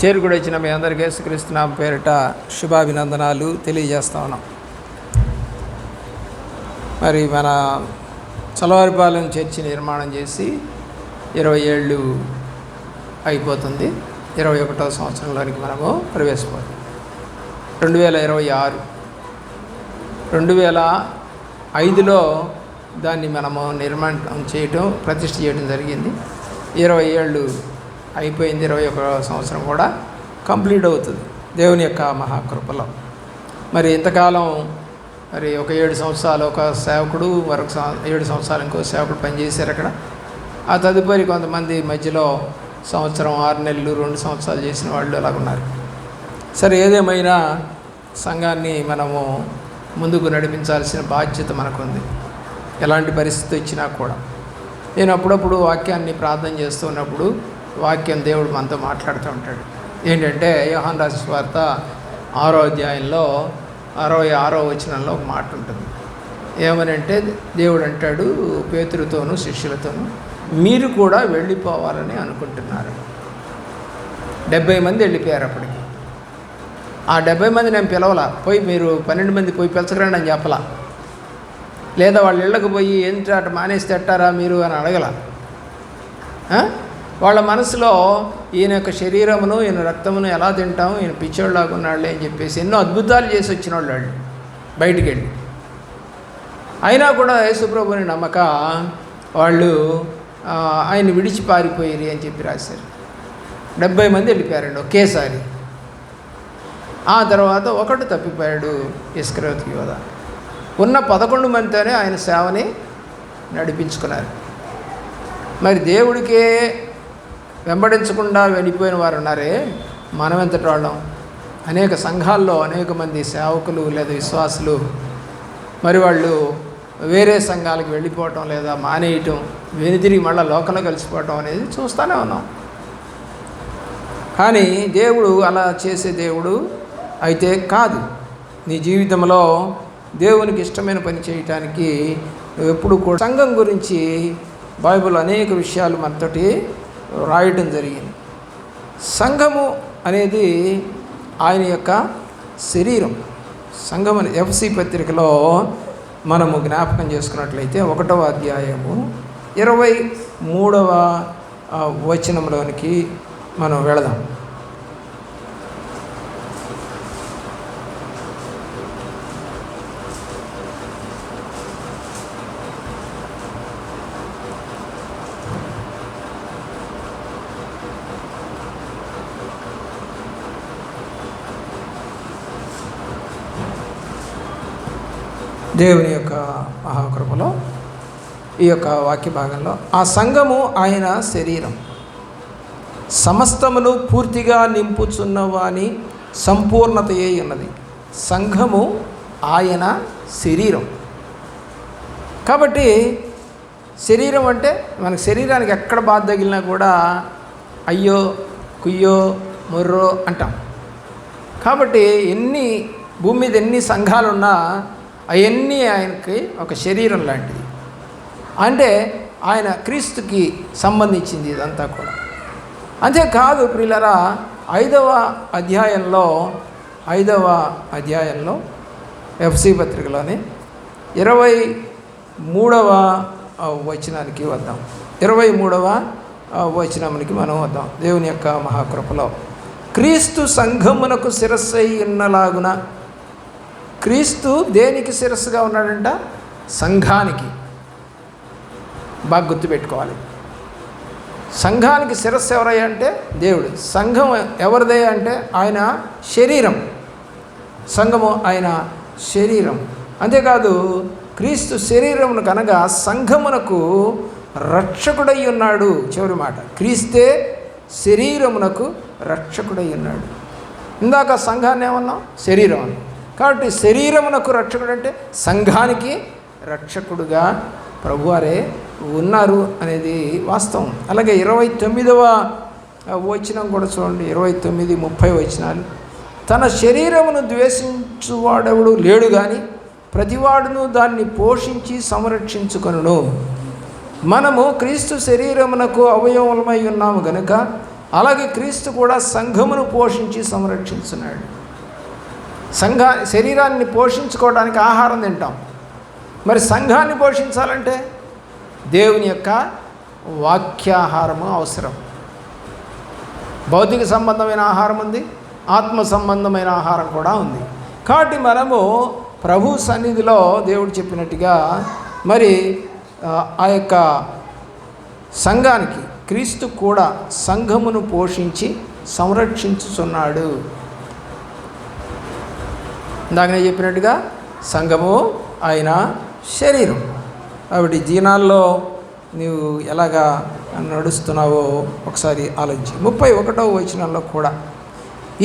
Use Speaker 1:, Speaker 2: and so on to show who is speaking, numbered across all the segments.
Speaker 1: చేరుకుడు వచ్చిన మీ అందరికీ యేసుక్రీస్తున్న పేరిట శుభాభినందనాలు తెలియజేస్తా ఉన్నాం మరి మన చలవారిపాలెం చర్చి నిర్మాణం చేసి ఇరవై ఏళ్ళు అయిపోతుంది ఇరవై ఒకటో సంవత్సరంలోనికి మనము ప్రవేశపోతాం రెండు వేల ఇరవై ఆరు రెండు వేల ఐదులో దాన్ని మనము నిర్మాణం చేయటం ప్రతిష్ఠ చేయడం జరిగింది ఇరవై ఏళ్ళు అయిపోయింది ఇరవై ఒక సంవత్సరం కూడా కంప్లీట్ అవుతుంది దేవుని యొక్క మహాకృపలో మరి ఇంతకాలం మరి ఒక ఏడు సంవత్సరాలు ఒక సేవకుడు మరొక ఏడు సంవత్సరాలు ఇంకో సేవకుడు పనిచేశారు అక్కడ ఆ తదుపరి కొంతమంది మధ్యలో సంవత్సరం ఆరు నెలలు రెండు సంవత్సరాలు చేసిన వాళ్ళు ఉన్నారు సరే ఏదేమైనా సంఘాన్ని మనము ముందుకు నడిపించాల్సిన బాధ్యత మనకుంది ఎలాంటి పరిస్థితి వచ్చినా కూడా నేను అప్పుడప్పుడు వాక్యాన్ని ప్రార్థన చేస్తున్నప్పుడు వాక్యం దేవుడు మనతో మాట్లాడుతూ ఉంటాడు ఏంటంటే యోహాన్ రాసి వార్త ఆరో అధ్యాయంలో అరవై ఆరో వచనంలో ఒక మాట ఉంటుంది ఏమని అంటే దేవుడు అంటాడు పేతులతోనూ శిష్యులతోనూ మీరు కూడా వెళ్ళిపోవాలని అనుకుంటున్నారు డెబ్బై మంది వెళ్ళిపోయారు అప్పటికి ఆ డెబ్బై మంది నేను పిలవలా పోయి మీరు పన్నెండు మంది పోయి పిలచకరండి అని చెప్పలా లేదా వాళ్ళ ఇళ్ళకి పోయి ఏంటి అటు మానేసి తట్టారా మీరు అని అడగల వాళ్ళ మనసులో ఈయన యొక్క శరీరమును ఈయన రక్తమును ఎలా తింటాము ఈయన పిచ్చోళ్ళలాగా అని చెప్పేసి ఎన్నో అద్భుతాలు చేసి వచ్చిన వాళ్ళు వాళ్ళు బయటికి వెళ్ళి అయినా కూడా యేసుప్రభుని నమ్మక వాళ్ళు ఆయన విడిచి పారిపోయిరి అని చెప్పి రాశారు డెబ్బై మంది వెళ్ళిపోయారండి ఒకేసారి ఆ తర్వాత ఒకడు తప్పిపోయాడు ఇస్క్రవతి యోధ ఉన్న పదకొండు మందితోనే ఆయన సేవని నడిపించుకున్నారు మరి దేవుడికే వెంబడించకుండా వెళ్ళిపోయిన వారు ఉన్నారే మనం ఎంతటి వాళ్ళం అనేక సంఘాల్లో అనేక మంది సేవకులు లేదా విశ్వాసులు మరి వాళ్ళు వేరే సంఘాలకు వెళ్ళిపోవటం లేదా మానేయటం వెనుతిరిగి మళ్ళీ లోకంలో కలిసిపోవటం అనేది చూస్తూనే ఉన్నాం కానీ దేవుడు అలా చేసే దేవుడు అయితే కాదు నీ జీవితంలో దేవునికి ఇష్టమైన పని చేయటానికి నువ్వు ఎప్పుడు కూడా సంఘం గురించి బైబుల్ అనేక విషయాలు మనతోటి రాయటం జరిగింది సంఘము అనేది ఆయన యొక్క శరీరం సంఘం అనే ఎఫ్సి పత్రికలో మనము జ్ఞాపకం చేసుకున్నట్లయితే ఒకటవ అధ్యాయము ఇరవై మూడవ వచనంలోనికి మనం వెళదాం దేవుని యొక్క మహాకృపలో ఈ యొక్క వాక్య భాగంలో ఆ సంఘము ఆయన శరీరం సమస్తమును పూర్తిగా నింపుచున్నవాని సంపూర్ణతయే ఉన్నది సంఘము ఆయన శరీరం కాబట్టి శరీరం అంటే మనకు శరీరానికి ఎక్కడ బాధ తగిలినా కూడా అయ్యో కుయ్యో మొర్రో అంటాం కాబట్టి ఎన్ని భూమి మీద ఎన్ని సంఘాలున్నా అవన్నీ ఆయనకి ఒక శరీరం లాంటిది అంటే ఆయన క్రీస్తుకి సంబంధించింది ఇదంతా కూడా అంతేకాదు ప్రిల్లరా ఐదవ అధ్యాయంలో ఐదవ అధ్యాయంలో ఎఫ్సి పత్రికలోని ఇరవై మూడవ వచనానికి వద్దాం ఇరవై మూడవ వచనానికి మనం వద్దాం దేవుని యొక్క మహాకృపలో క్రీస్తు సంఘమునకు శిరస్సై ఉన్నలాగున క్రీస్తు దేనికి శిరస్సుగా ఉన్నాడంట సంఘానికి బాగా గుర్తుపెట్టుకోవాలి సంఘానికి శిరస్సు ఎవరయ్యా అంటే దేవుడు సంఘం ఎవరిదే అంటే ఆయన శరీరం సంఘము ఆయన శరీరం అంతేకాదు క్రీస్తు శరీరమును కనగా సంఘమునకు రక్షకుడై ఉన్నాడు చివరి మాట క్రీస్తే శరీరమునకు రక్షకుడై ఉన్నాడు ఇందాక సంఘాన్ని ఏమన్నాం శరీరం అన్నాం కాబట్టి శరీరమునకు రక్షకుడు అంటే సంఘానికి రక్షకుడుగా ప్రభువారే ఉన్నారు అనేది వాస్తవం అలాగే ఇరవై తొమ్మిదవ వచనం కూడా చూడండి ఇరవై తొమ్మిది ముప్పై వచనాలు తన శరీరమును ద్వేషించువాడెవడు లేడు కానీ ప్రతివాడును దాన్ని పోషించి సంరక్షించుకొనును మనము క్రీస్తు శరీరమునకు అవయవములమై ఉన్నాము గనుక అలాగే క్రీస్తు కూడా సంఘమును పోషించి సంరక్షించున్నాడు సంఘా శరీరాన్ని పోషించుకోవడానికి ఆహారం తింటాం మరి సంఘాన్ని పోషించాలంటే దేవుని యొక్క వాక్యాహారము అవసరం భౌతిక సంబంధమైన ఆహారం ఉంది ఆత్మ సంబంధమైన ఆహారం కూడా ఉంది కాబట్టి మనము ప్రభు సన్నిధిలో దేవుడు చెప్పినట్టుగా మరి ఆ యొక్క సంఘానికి క్రీస్తు కూడా సంఘమును పోషించి సంరక్షించుచున్నాడు ఇందాకనే చెప్పినట్టుగా సంఘము ఆయన శరీరం కాబట్టి జీనాల్లో నీవు ఎలాగా నడుస్తున్నావో ఒకసారి ఆలోచించి ముప్పై ఒకటో వచనంలో కూడా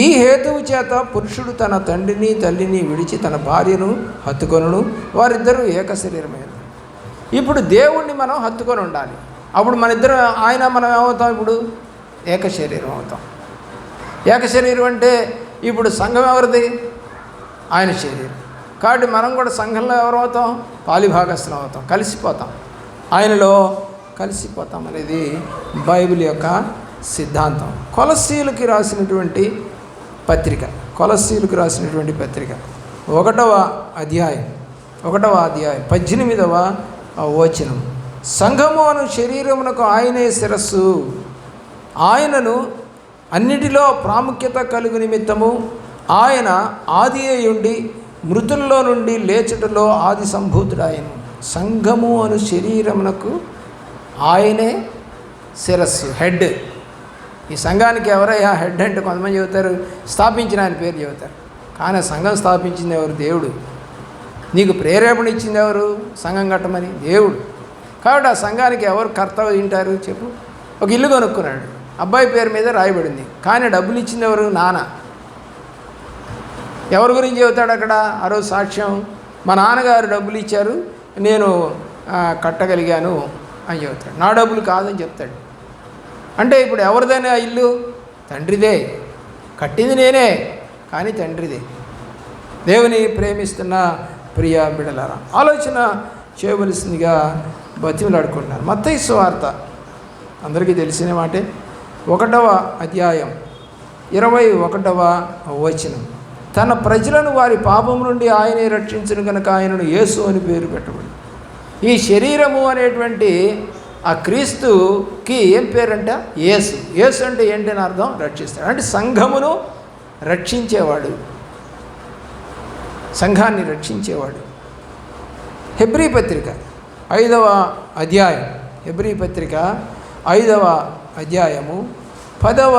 Speaker 1: ఈ హేతువు చేత పురుషుడు తన తండ్రిని తల్లిని విడిచి తన భార్యను హత్తుకొనుడు వారిద్దరూ ఏక శరీరమైన ఇప్పుడు దేవుణ్ణి మనం హత్తుకొని ఉండాలి అప్పుడు మన ఇద్దరు ఆయన మనం ఏమవుతాం ఇప్పుడు ఏక శరీరం అవుతాం ఏక శరీరం అంటే ఇప్పుడు సంఘం ఎవరిది ఆయన శరీరం కాబట్టి మనం కూడా సంఘంలో ఎవరవుతాం పాలిభాగస్థులం అవుతాం కలిసిపోతాం ఆయనలో కలిసిపోతాం అనేది బైబిల్ యొక్క సిద్ధాంతం కొలసీలకి రాసినటువంటి పత్రిక కొలసీలకు రాసినటువంటి పత్రిక ఒకటవ అధ్యాయం ఒకటవ అధ్యాయం పద్దెనిమిదవ వచనం సంఘము అను శరీరమునకు ఆయనే శిరస్సు ఆయనను అన్నిటిలో ప్రాముఖ్యత కలుగు నిమిత్తము ఆయన ఆది అయ్యుండి మృతుల్లో నుండి లేచుటలో ఆది సంభూతుడు ఆయన సంఘము అను శరీరమునకు ఆయనే శిరస్సు హెడ్ ఈ సంఘానికి ఎవరయ్యా హెడ్ అంటే కొంతమంది చెబుతారు స్థాపించిన ఆయన పేరు చెబుతారు కానీ సంఘం స్థాపించింది ఎవరు దేవుడు నీకు ప్రేరేపణ ఇచ్చింది ఎవరు సంఘం కట్టమని దేవుడు కాబట్టి ఆ సంఘానికి ఎవరు కర్త తింటారు చెప్పు ఒక ఇల్లు కొనుక్కున్నాడు అబ్బాయి పేరు మీద రాయబడింది కానీ డబ్బులు ఇచ్చింది ఎవరు నాన్న ఎవరి గురించి చెబుతాడు అక్కడ ఆ రోజు సాక్ష్యం మా నాన్నగారు డబ్బులు ఇచ్చారు నేను కట్టగలిగాను అని చెబుతాడు నా డబ్బులు కాదని చెప్తాడు అంటే ఇప్పుడు ఎవరిదైనా ఇల్లు తండ్రిదే కట్టింది నేనే కానీ తండ్రిదే దేవుని ప్రేమిస్తున్న ప్రియ బిడలారా ఆలోచన చేయవలసిందిగా బతిమలాడుకుంటున్నారు మత్తయి వార్త అందరికీ తెలిసిన మాటే ఒకటవ అధ్యాయం ఇరవై ఒకటవ వచనం తన ప్రజలను వారి పాపం నుండి ఆయనే రక్షించను కనుక ఆయనను యేసు అని పేరు పెట్టబడి ఈ శరీరము అనేటువంటి ఆ క్రీస్తుకి ఏం పేరంట యేసు యేసు అంటే ఏంటని అర్థం రక్షిస్తాడు అంటే సంఘమును రక్షించేవాడు సంఘాన్ని రక్షించేవాడు హెబ్రి పత్రిక ఐదవ అధ్యాయం హెబ్రి పత్రిక ఐదవ అధ్యాయము పదవ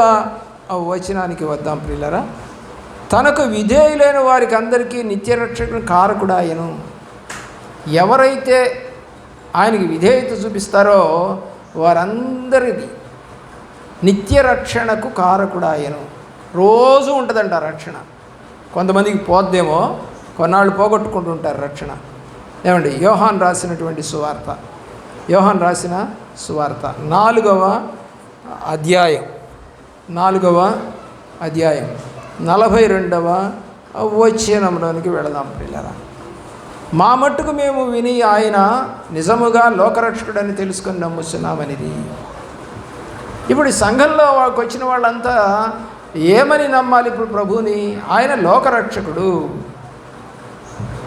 Speaker 1: వచనానికి వద్దాం పిల్లరా తనకు విధేయులైన వారికి అందరికీ నిత్యరక్షకుని కారకుడు ఆయను ఎవరైతే ఆయనకి విధేయత చూపిస్తారో వారందరిది నిత్యరక్షణకు కారకుడు ఆయను రోజు ఉంటుందంట రక్షణ కొంతమందికి పోద్దేమో కొన్నాళ్ళు పోగొట్టుకుంటుంటారు రక్షణ ఏమండి యోహాన్ రాసినటువంటి సువార్త యోహాన్ రాసిన సువార్త నాలుగవ అధ్యాయం నాలుగవ అధ్యాయం నలభై రెండవ వచ్చేనమ్మడానికి వెళదాం పిల్లరా మా మట్టుకు మేము విని ఆయన నిజముగా లోకరక్షకుడని తెలుసుకొని నమ్ముస్తున్నామనిది ఇప్పుడు సంఘంలో వాళ్ళకి వచ్చిన వాళ్ళంతా ఏమని నమ్మాలి ఇప్పుడు ప్రభుని ఆయన లోకరక్షకుడు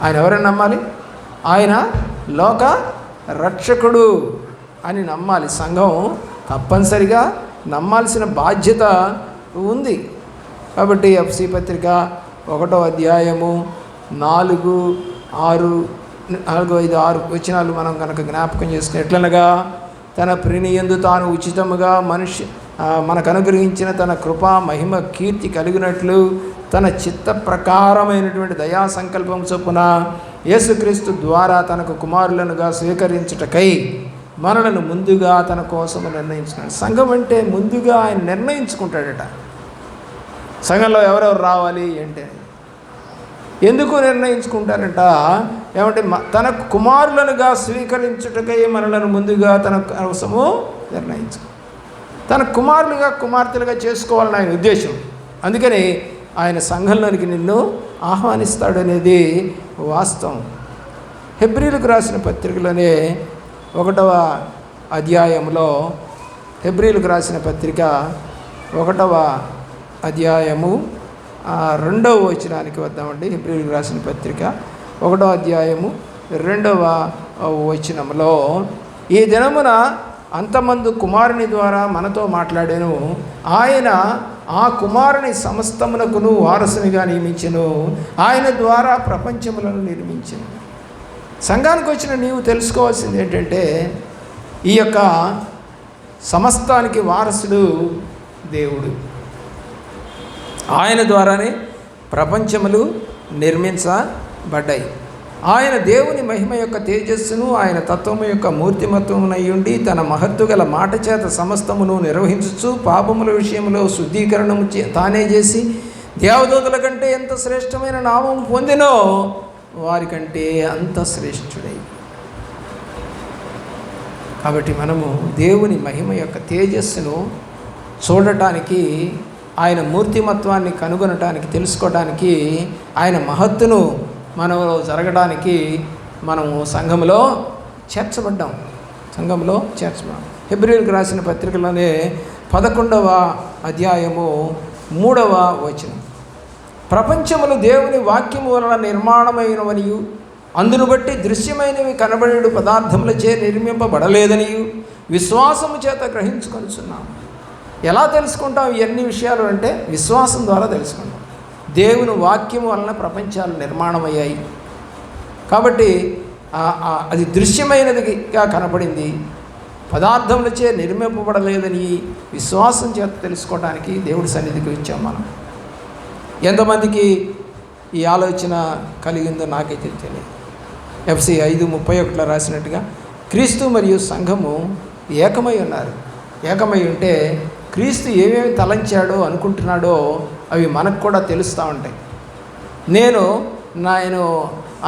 Speaker 1: ఆయన ఎవరని నమ్మాలి ఆయన లోక రక్షకుడు అని నమ్మాలి సంఘం తప్పనిసరిగా నమ్మాల్సిన బాధ్యత ఉంది కాబట్టి ఎఫ్సి పత్రిక ఒకటో అధ్యాయము నాలుగు ఆరు నాలుగు ఐదు ఆరు వచనాలు మనం కనుక జ్ఞాపకం చేసుకుని ఎట్లనగా తన ప్రినియందు తాను ఉచితముగా మనిషి మనకు అనుగ్రహించిన తన కృప మహిమ కీర్తి కలిగినట్లు తన చిత్త ప్రకారమైనటువంటి దయా సంకల్పం చొప్పున యేసుక్రీస్తు ద్వారా తనకు కుమారులనుగా స్వీకరించుటకై మనలను ముందుగా తన కోసం నిర్ణయించుకున్నాడు సంఘం అంటే ముందుగా ఆయన నిర్ణయించుకుంటాడట సంఘంలో ఎవరెవరు రావాలి ఏంటి ఎందుకు నిర్ణయించుకుంటారంట ఏమంటే తన కుమారులనుగా స్వీకరించుటకై మనలను ముందుగా తన అవసరము నిర్ణయించు తన కుమారులుగా కుమార్తెలుగా చేసుకోవాలని ఆయన ఉద్దేశం అందుకని ఆయన సంఘంలోనికి నిన్ను ఆహ్వానిస్తాడనేది వాస్తవం హెబ్రిలకు రాసిన పత్రికలోనే ఒకటవ అధ్యాయంలో హెబ్రిలకు రాసిన పత్రిక ఒకటవ అధ్యాయము రెండవ వచనానికి వద్దామండి హిబ్రిల్కి రాసిన పత్రిక ఒకటో అధ్యాయము రెండవ వచనంలో ఈ దినమున అంతమందు కుమారుని ద్వారా మనతో మాట్లాడాను ఆయన ఆ కుమారుని సమస్తమునకును వారసునిగా నియమించను ఆయన ద్వారా ప్రపంచములను నిర్మించను సంఘానికి వచ్చిన నీవు తెలుసుకోవాల్సింది ఏంటంటే ఈ యొక్క సమస్తానికి వారసుడు దేవుడు ఆయన ద్వారానే ప్రపంచములు నిర్మించబడ్డాయి ఆయన దేవుని మహిమ యొక్క తేజస్సును ఆయన తత్వము యొక్క మూర్తిమత్వమునయ్యుండి తన మహత్తు గల మాట చేత సమస్తమును నిర్వహించచ్చు పాపముల విషయంలో శుద్ధీకరణము తానే చేసి దేవదూతల కంటే ఎంత శ్రేష్టమైన నామం పొందినో వారికంటే అంత శ్రేష్ఠుడై కాబట్టి మనము దేవుని మహిమ యొక్క తేజస్సును చూడటానికి ఆయన మూర్తిమత్వాన్ని కనుగొనటానికి తెలుసుకోవడానికి ఆయన మహత్తును మనలో జరగడానికి మనము సంఘంలో చేర్చబడ్డాం సంఘంలో చేర్చబడ్డాం ఫిబ్రవరికి రాసిన పత్రికలోనే పదకొండవ అధ్యాయము మూడవ వచనం ప్రపంచములు దేవుని వాక్యము వలన నిర్మాణమైనవనియు అందును బట్టి దృశ్యమైనవి కనబడే పదార్థములచే నిర్మింపబడలేదనియు విశ్వాసము చేత గ్రహించుకొనిచున్నాము ఎలా తెలుసుకుంటాం ఇవన్నీ విషయాలు అంటే విశ్వాసం ద్వారా తెలుసుకుంటాం దేవుని వాక్యం వలన ప్రపంచాలు నిర్మాణం అయ్యాయి కాబట్టి అది దృశ్యమైనదిగా కనపడింది పదార్థములచే నిర్మింపబడలేదని విశ్వాసం చేత తెలుసుకోవడానికి దేవుడి సన్నిధికి వచ్చాం మనం ఎంతమందికి ఈ ఆలోచన కలిగిందో నాకైతే తెలియదు ఎఫ్సి ఐదు ముప్పై ఒకటిలో రాసినట్టుగా క్రీస్తు మరియు సంఘము ఏకమై ఉన్నారు ఏకమై ఉంటే క్రీస్తు ఏమేమి తలంచాడో అనుకుంటున్నాడో అవి మనకు కూడా తెలుస్తూ ఉంటాయి నేను నాయను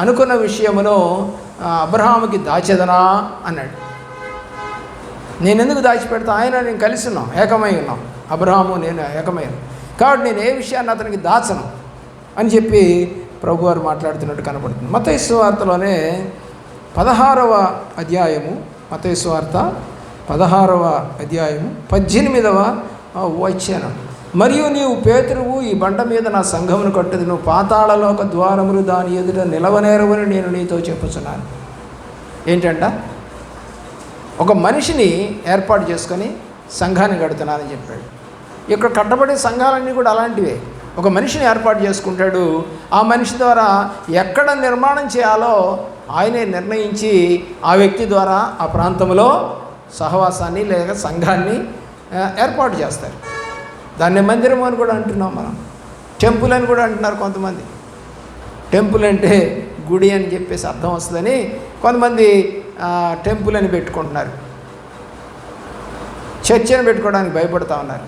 Speaker 1: అనుకున్న విషయమును అబ్రహాముకి దాచెదనా అన్నాడు నేను ఎందుకు దాచిపెడతా ఆయన నేను కలిసి ఉన్నాం ఏకమై ఉన్నాం అబ్రహాము నేను ఏకమయ్యాను కాబట్టి నేను ఏ విషయాన్ని అతనికి దాచను అని చెప్పి ప్రభు వారు మాట్లాడుతున్నట్టు కనబడుతుంది మతైస్వార్తలోనే పదహారవ అధ్యాయము మతైస్వార్త పదహారవ అధ్యాయము పద్దెనిమిదవ వచ్చాను మరియు నీవు పేతురువు ఈ బండ మీద నా సంఘమును కట్టుది నువ్వు పాతాళలోక ద్వారములు దాని ఎదుట నిలవనేరవని నేను నీతో చెప్పుచున్నాను ఏంటంట ఒక మనిషిని ఏర్పాటు చేసుకొని సంఘాన్ని కడుతున్నానని చెప్పాడు ఇక్కడ కట్టబడే సంఘాలన్నీ కూడా అలాంటివే ఒక మనిషిని ఏర్పాటు చేసుకుంటాడు ఆ మనిషి ద్వారా ఎక్కడ నిర్మాణం చేయాలో ఆయనే నిర్ణయించి ఆ వ్యక్తి ద్వారా ఆ ప్రాంతంలో సహవాసాన్ని లేక సంఘాన్ని ఏర్పాటు చేస్తారు దాన్ని మందిరం అని కూడా అంటున్నాం మనం టెంపుల్ అని కూడా అంటున్నారు కొంతమంది టెంపుల్ అంటే గుడి అని చెప్పేసి అర్థం వస్తుందని కొంతమంది టెంపుల్ అని పెట్టుకుంటున్నారు చర్చ్ అని పెట్టుకోవడానికి భయపడతా ఉన్నారు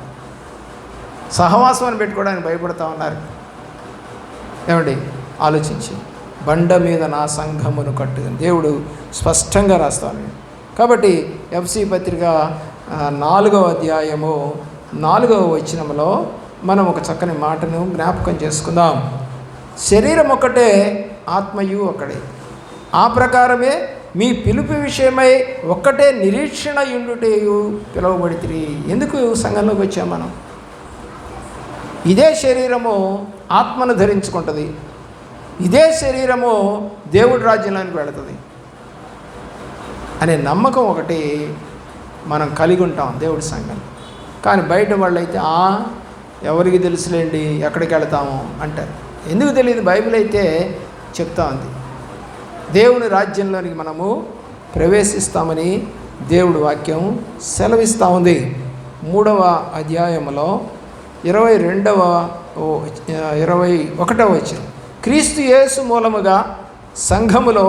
Speaker 1: సహవాసం అని పెట్టుకోవడానికి భయపడతా ఉన్నారు ఏమండి ఆలోచించి బండ మీద నా సంఘమును కట్టుదని దేవుడు స్పష్టంగా రాస్తాను కాబట్టి ఎఫ్సి పత్రిక నాలుగవ అధ్యాయము నాలుగవ వచనంలో మనం ఒక చక్కని మాటను జ్ఞాపకం చేసుకుందాం శరీరం ఒకటే ఆత్మయు ఒకటే ఆ ప్రకారమే మీ పిలుపు విషయమై ఒక్కటే నిరీక్షణ యుండుటేయు పిలువబడితే ఎందుకు సంఘంలోకి వచ్చాం మనం ఇదే శరీరము ఆత్మను ధరించుకుంటుంది ఇదే శరీరము దేవుడి రాజ్యంలోనికి వెళుతుంది అనే నమ్మకం ఒకటి మనం కలిగి ఉంటాం దేవుడి సంఘం కానీ బయట వాళ్ళైతే ఆ ఎవరికి తెలుసులేండి ఎక్కడికి వెళతాము అంటారు ఎందుకు తెలియదు బైబిల్ అయితే చెప్తా ఉంది దేవుని రాజ్యంలోనికి మనము ప్రవేశిస్తామని దేవుడు వాక్యం సెలవిస్తూ ఉంది మూడవ అధ్యాయంలో ఇరవై రెండవ ఇరవై ఒకటవ వచ్చిన క్రీస్తు యేసు మూలముగా సంఘములో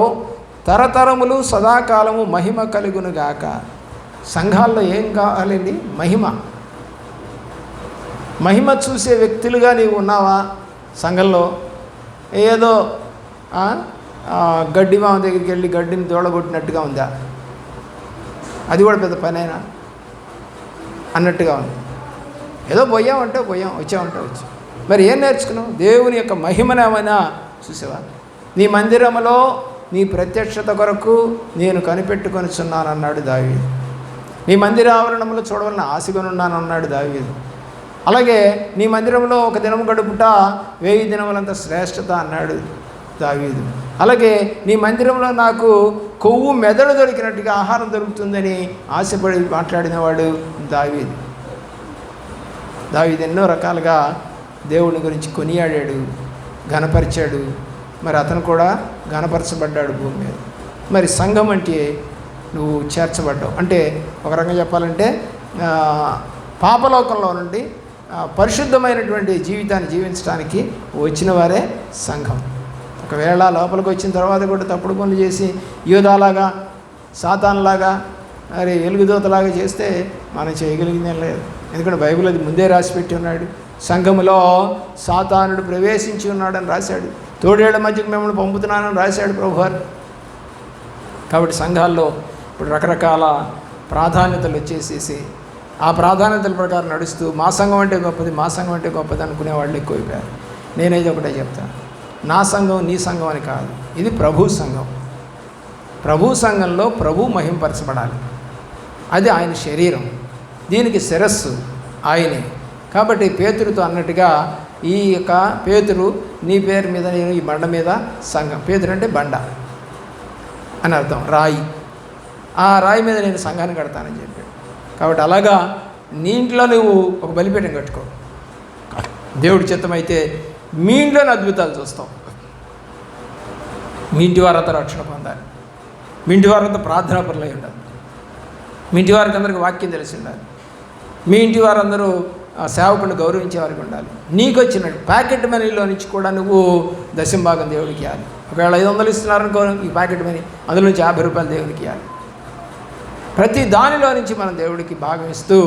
Speaker 1: తరతరములు సదాకాలము మహిమ కలుగునుగాక సంఘాల్లో ఏం కావాలండి మహిమ మహిమ చూసే వ్యక్తులుగా నీవు ఉన్నావా సంఘంలో ఏదో గడ్డి మామ దగ్గరికి వెళ్ళి గడ్డిని దోడగొట్టినట్టుగా ఉందా అది కూడా పెద్ద పనైనా అన్నట్టుగా ఉంది ఏదో పోయామంటే పోయాం వచ్చామంటే వచ్చాం మరి ఏం నేర్చుకున్నావు దేవుని యొక్క మహిమనేమైనా చూసావా నీ మందిరంలో నీ ప్రత్యక్షత కొరకు నేను అన్నాడు దావీదు నీ మందిరావరణంలో చూడవలన అన్నాడు దావీదు అలాగే నీ మందిరంలో ఒక దినం గడుపుట వేయి దినములంత శ్రేష్టత అన్నాడు దావీదు అలాగే నీ మందిరంలో నాకు కొవ్వు మెదడు దొరికినట్టుగా ఆహారం దొరుకుతుందని ఆశపడి మాట్లాడినవాడు దావీదు దావీదు ఎన్నో రకాలుగా దేవుని గురించి కొనియాడాడు ఘనపరిచాడు మరి అతను కూడా ఘనపరచబడ్డాడు భూమి మీద మరి సంఘం అంటే నువ్వు చేర్చబడ్డావు అంటే ఒక రకంగా చెప్పాలంటే పాపలోకంలో నుండి పరిశుద్ధమైనటువంటి జీవితాన్ని జీవించడానికి వచ్చిన వారే సంఘం ఒకవేళ లోపలికి వచ్చిన తర్వాత కూడా తప్పుడు పనులు చేసి యోధాలాగా సాతాన్లాగా మరి వెలుగుదోతలాగా చేస్తే మనం చేయగలిగిందేం లేదు ఎందుకంటే బైబిల్ అది ముందే రాసిపెట్టి ఉన్నాడు సంఘములో సాతానుడు ప్రవేశించి ఉన్నాడని రాశాడు తోడేళ్ల మధ్యకు మిమ్మల్ని పంపుతున్నానని రాశాడు ప్రభువారు కాబట్టి సంఘాల్లో ఇప్పుడు రకరకాల ప్రాధాన్యతలు వచ్చేసేసి ఆ ప్రాధాన్యతల ప్రకారం నడుస్తూ మా సంఘం అంటే గొప్పది మా సంఘం అంటే గొప్పది అనుకునే వాళ్ళు ఎక్కువైపోయారు నేనేది ఒకటే చెప్తాను నా సంఘం నీ సంఘం అని కాదు ఇది ప్రభు సంఘం ప్రభు సంఘంలో ప్రభు మహింపరచబడాలి అది ఆయన శరీరం దీనికి శిరస్సు ఆయనే కాబట్టి పేతుడితో అన్నట్టుగా ఈ యొక్క పేతురు నీ పేరు మీద నేను ఈ బండ మీద సంఘం పేతురు అంటే బండ అని అర్థం రాయి ఆ రాయి మీద నేను సంఘాన్ని కడతానని చెప్పాడు కాబట్టి అలాగా నీ ఇంట్లో నువ్వు ఒక బలిపీఠం కట్టుకో దేవుడి చిత్తమైతే మీ ఇంట్లోనే అద్భుతాలు చూస్తాం మీ ఇంటి వారంతా రక్షణ పొందాలి మీ ఇంటి వారంతా పనులు పనులై ఉండాలి మీ ఇంటి వారికి అందరికీ వాక్యం తెలిసి ఉండాలి మీ ఇంటి వారందరూ సేవకుని గౌరవించే వారికి ఉండాలి నీకు వచ్చిన ప్యాకెట్ మనీలో నుంచి కూడా నువ్వు దశంభాగం దేవుడికి ఇవ్వాలి ఒకవేళ ఐదు వందలు ఇస్తున్నారనుకో ఈ ప్యాకెట్ మనీ అందులో నుంచి యాభై రూపాయలు దేవుడికి ఇవ్వాలి ప్రతి దానిలో నుంచి మనం దేవుడికి భాగం ఇస్తూ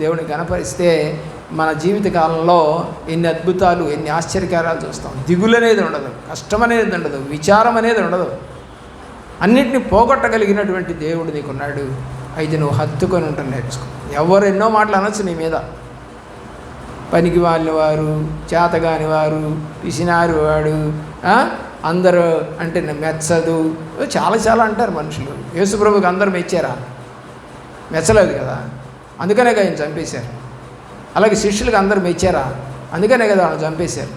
Speaker 1: దేవుడిని గణపరిస్తే మన జీవిత కాలంలో ఎన్ని అద్భుతాలు ఎన్ని ఆశ్చర్యకారాలు చూస్తాం దిగులు అనేది ఉండదు కష్టం అనేది ఉండదు విచారం అనేది ఉండదు అన్నింటినీ పోగొట్టగలిగినటువంటి దేవుడు నీకున్నాడు అయితే నువ్వు హత్తుకొని ఉంటాను నేర్చుకో ఎవరు ఎన్నో మాటలు అనొచ్చు నీ మీద పనికి వారు చేతగాని వారు పిసినారు వాడు అందరూ అంటే మెచ్చదు చాలా చాలా అంటారు మనుషులు యేసుప్రభుకి అందరు మెచ్చారా మెచ్చలేదు కదా అందుకనే కదా ఆయన చంపేశారు అలాగే శిష్యులకు అందరు మెచ్చారా అందుకనే కదా ఆయన చంపేశారు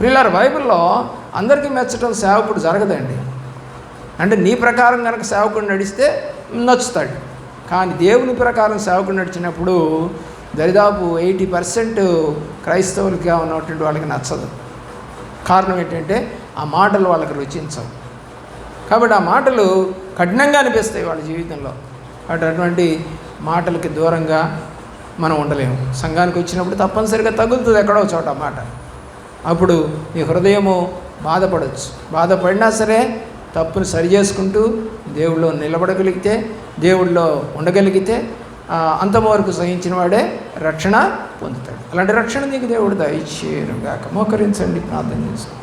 Speaker 1: పిల్లలు బైబిల్లో అందరికీ మెచ్చడం సేవకుడు జరగదండి అంటే నీ ప్రకారం కనుక సేవకుడు నడిస్తే నచ్చుతాడు కానీ దేవుని ప్రకారం సేవకుడు నడిచినప్పుడు దరిదాపు ఎయిటీ పర్సెంట్ క్రైస్తవులుగా ఉన్నటువంటి వాళ్ళకి నచ్చదు కారణం ఏంటంటే ఆ మాటలు వాళ్ళకి రుచించవు కాబట్టి ఆ మాటలు కఠినంగా అనిపిస్తాయి వాళ్ళ జీవితంలో కాబట్టి అటువంటి మాటలకి దూరంగా మనం ఉండలేము సంఘానికి వచ్చినప్పుడు తప్పనిసరిగా తగులుతుంది ఎక్కడో చోట మాట అప్పుడు నీ హృదయము బాధపడవచ్చు బాధపడినా సరే తప్పును సరి చేసుకుంటూ దేవుడిలో నిలబడగలిగితే దేవుళ్ళో ఉండగలిగితే అంతము వరకు సహించిన వాడే రక్షణ పొందుతాడు అలాంటి రక్షణ నీకు దేవుడు దయచేయను గాక మోకరించండి ప్రార్థన చేసుకోండి